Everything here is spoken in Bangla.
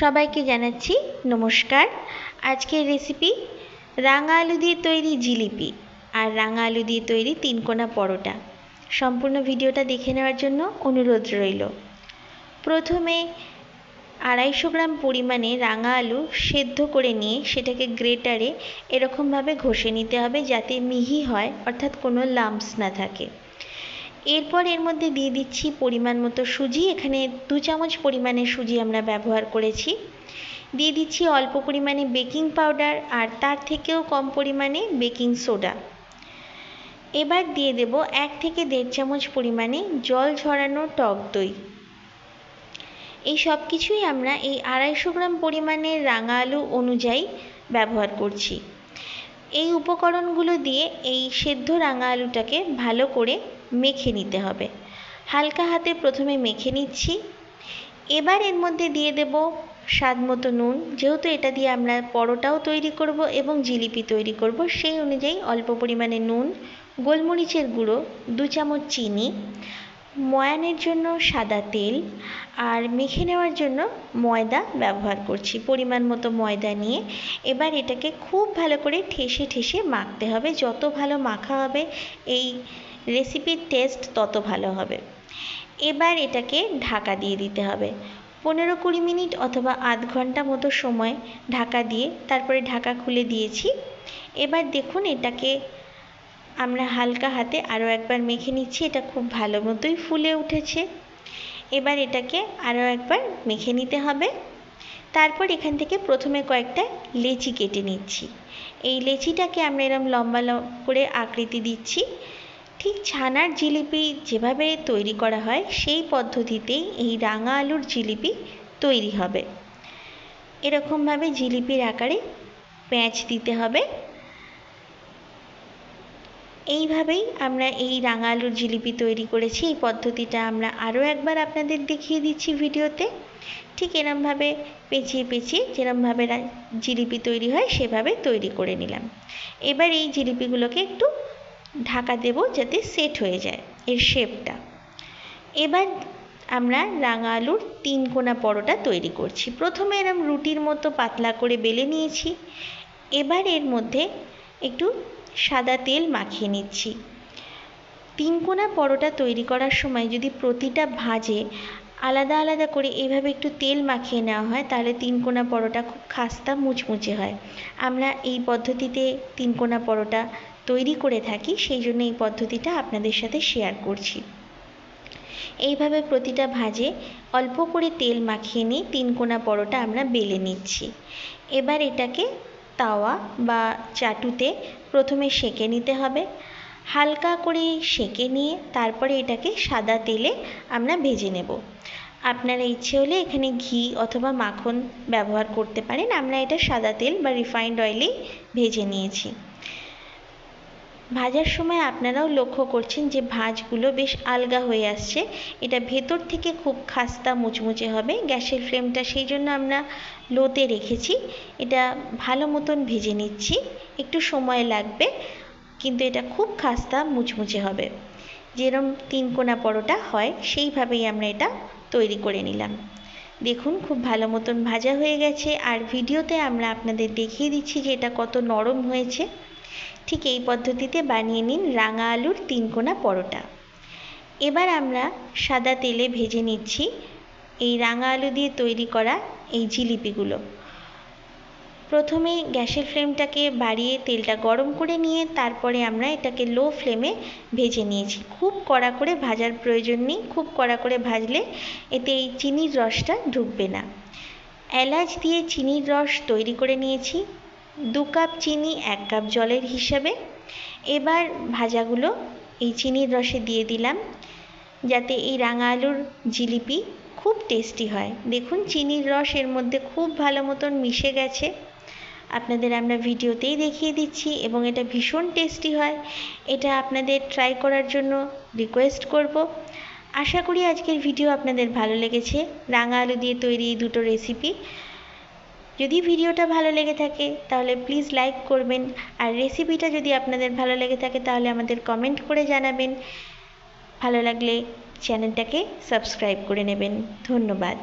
সবাইকে জানাচ্ছি নমস্কার। আজকের রেসিপি রাঙা আলু দিয়ে তৈরি জিলিপি আর রাঙা আলু দিয়ে তৈরি তিনকোনা পরোটা। সম্পূর্ণ ভিডিওটা দেখে নেওয়ার জন্য অনুরোধ রইল। প্রথমে আড়াইশো গ্রাম পরিমাণে রাঙা আলু সেদ্ধ করে নিয়ে সেটাকে গ্রেটারে এরকমভাবে ঘষে নিতে হবে যাতে মিহি হয়, অর্থাৎ কোনো লাম্পস না থাকে। এরপর এর মধ্যে দিয়ে দিচ্ছি পরিমাণ মতো সুজি। এখানে দু চামচ পরিমাণে সুজি আমরা ব্যবহার করেছি। দিয়ে দিচ্ছি অল্প পরিমাণে বেকিং পাউডার আর তার থেকেও কম পরিমাণে বেকিং সোডা। এবার দিয়ে দেব এক থেকে দেড় চামচ পরিমাণে জল ঝরানো টক দই। এই সব কিছুই আমরা এই আড়াইশো গ্রাম পরিমাণের রাঙা আলু অনুযায়ী ব্যবহার করছি। এই উপকরণগুলো দিয়ে এই সেদ্ধ রাঙা আলুটাকে ভালো করে মেখে নিতে হবে। হালকা হাতে প্রথমে মেখে নিচ্ছি। এবার এর মধ্যে দিয়ে দেব স্বাদ মতো নুন। যেহেতু এটা দিয়ে আমরা পরোটাও তৈরি করব এবং জিলিপি তৈরি করব, সেই অনুযায়ী অল্প পরিমাণে নুন, গোলমরিচের গুঁড়ো, দু চামচ চিনি, ময়ানের জন্য সাদা তেল আর মেখে নেওয়ার জন্য ময়দা ব্যবহার করছি। পরিমাণ মতো ময়দা নিয়ে এবার এটাকে খুব ভালো করে ঠেসে ঠেসে মাখতে হবে। যত ভালো মাখা হবে এই রেসিপির টেস্ট তত ভালো হবে। এবার এটাকে ঢাকা দিয়ে দিতে হবে। পনেরো কুড়ি মিনিট অথবা আধ ঘণ্টা মতো সময় ঢাকা দিয়ে তারপরে ঢাকা খুলে দিয়েছি। এবার দেখুন এটাকে আমরা হালকা হাতে আরও একবার মেখে নিচ্ছি, এটা খুব ভালো মতোই ফুলে উঠেছে। এবার এটাকে আরও একবার মেখে নিতে হবে। তারপর এখান থেকে প্রথমে কয়েকটা লেচি কেটে নিচ্ছি। এই লেচিটাকে আমরা এরম লম্বা করে আকৃতি দিচ্ছি। ঠিক ছানার জিলিপি যেভাবে তৈরি করা হয়, সেই পদ্ধতিতেই এই রাঙা আলুর জিলিপি তৈরি হবে। এরকমভাবে জিলিপির আকারে পেঁয়াজ দিতে হবে। এইভাবেই আমরা এই রাঙা আলুর জিলিপি তৈরি করেছি। এই পদ্ধতিটা আমরা আরও একবার আপনাদের দেখিয়ে দিচ্ছি ভিডিওতে। ঠিক এরমভাবে পেঁচিয়ে পেঁচিয়ে যেরমভাবে জিলিপি তৈরি হয়, সেভাবে তৈরি করে নিলাম। এবার এই জিলিপিগুলোকে একটু ঢাকা দেব যাতে সেট হয়ে যায় এর শেপটা এবার আমরা রাঙা আলুর তিন কোনা পরোটা তৈরি করছি। প্রথমে এরম রুটির মতো পাতলা করে বেলে নিয়েছি। এবার এর মধ্যে একটু সাদা তেল মাখিয়ে নিচ্ছি। তিন কোনা পরোটা তৈরি করার সময় যদি প্রতিটা ভাজে আলাদা আলাদা করে এইভাবে একটু তেল মাখিয়ে নেওয়া হয়, তাহলে তিন কোনা পরোটা খুব খাস্তা মুচমুচে হয়। আমরা এই পদ্ধতিতে তিন কোনা পরোটা তৈরি করে থাকি, সেই জন্য এই পদ্ধতিটা আপনাদের সাথে শেয়ার করছি। এইভাবে প্রতিটা ভাজে অল্প করে তেল মাখিয়ে নিয়ে তিন কোনা পরোটা আমরা বেলে নিচ্ছি। এবার এটাকে তাওয়া বা চাটুতে প্রথমে সেঁকে নিতে হবে। হালকা করে সেঁকে নিয়ে তারপরে এটাকে সাদা তেলে আমরা ভেজে নেব। আপনারা ইচ্ছে হলে এখানে ঘি অথবা মাখন ব্যবহার করতে পারেন। আমরা এটা সাদা তেল বা রিফাইন্ড অয়েলেই ভেজে নিয়েছি। ভাজার সময় আপনারাও লক্ষ্য করছেন যে ভাঁজগুলো বেশ আলগা হয়ে আসছে। এটা ভেতর থেকে খুব খাস্তা মুচমুচে হবে। গ্যাসের ফ্লেমটা সেই জন্য আমরা লোতে রেখেছি। এটা ভালো মতন ভেজে নিচ্ছি। একটু সময় লাগবে, কিন্তু এটা খুব খাস্তা মুচমুচে হবে। যেরম তিন কোনা পরোটা হয়, সেইভাবেই আমরা এটা তৈরি করে নিলাম। দেখুন, খুব ভালো মতন ভাজা হয়ে গেছে। আর ভিডিওতে আমরা আপনাদের দেখিয়ে দিচ্ছি যে এটা কত নরম হয়েছে। ঠিক এই পদ্ধতিতে বানিয়ে নিন রাঙা আলুর তিনকোনা পরোটা। এবার আমরা সাদা তেলে ভেজে নিচ্ছি এই রাঙা আলু দিয়ে তৈরি করা এই জিলিপিগুলো। প্রথমে গ্যাসের ফ্লেমটাকে বাড়িয়ে তেলটা গরম করে নিয়ে তারপরে আমরা এটাকে লো ফ্লেমে ভেজে নিয়েছি। খুব কড়া করে ভাজার প্রয়োজন নেই, খুব কড়া করে ভাজলে এতে এই চিনির রসটা ঢুকবে না। এলাচ দিয়ে চিনির রস তৈরি করে নিয়েছি। দু কাপ চিনি, এক কাপ জলের হিসাবে। এবার ভাজাগুলো এই চিনির রসে দিয়ে দিলাম, যাতে এই রাঙা আলুর জিলিপি খুব টেস্টি হয়। দেখুন, চিনির রস এর মধ্যে খুব ভালো মতন মিশে গেছে। আপনাদের আমরা ভিডিওতেই দেখিয়ে দিচ্ছি এবং এটা ভীষণ টেস্টি হয়। এটা আপনাদের ট্রাই করার জন্য রিকোয়েস্ট করব। আশা করি আজকের ভিডিও আপনাদের ভালো লেগেছে। রাঙা আলু দিয়ে তৈরি এই দুটো রেসিপি যদি ভিডিওটা ভালো লেগে থাকে, তাহলে প্লিজ লাইক করবেন। আর রেসিপিটা যদি আপনাদের ভালো লেগে থাকে, তাহলে আমাদের কমেন্ট করে জানাবেন। ভালো লাগলে চ্যানেলটাকে সাবস্ক্রাইব করে নেবেন। ধন্যবাদ।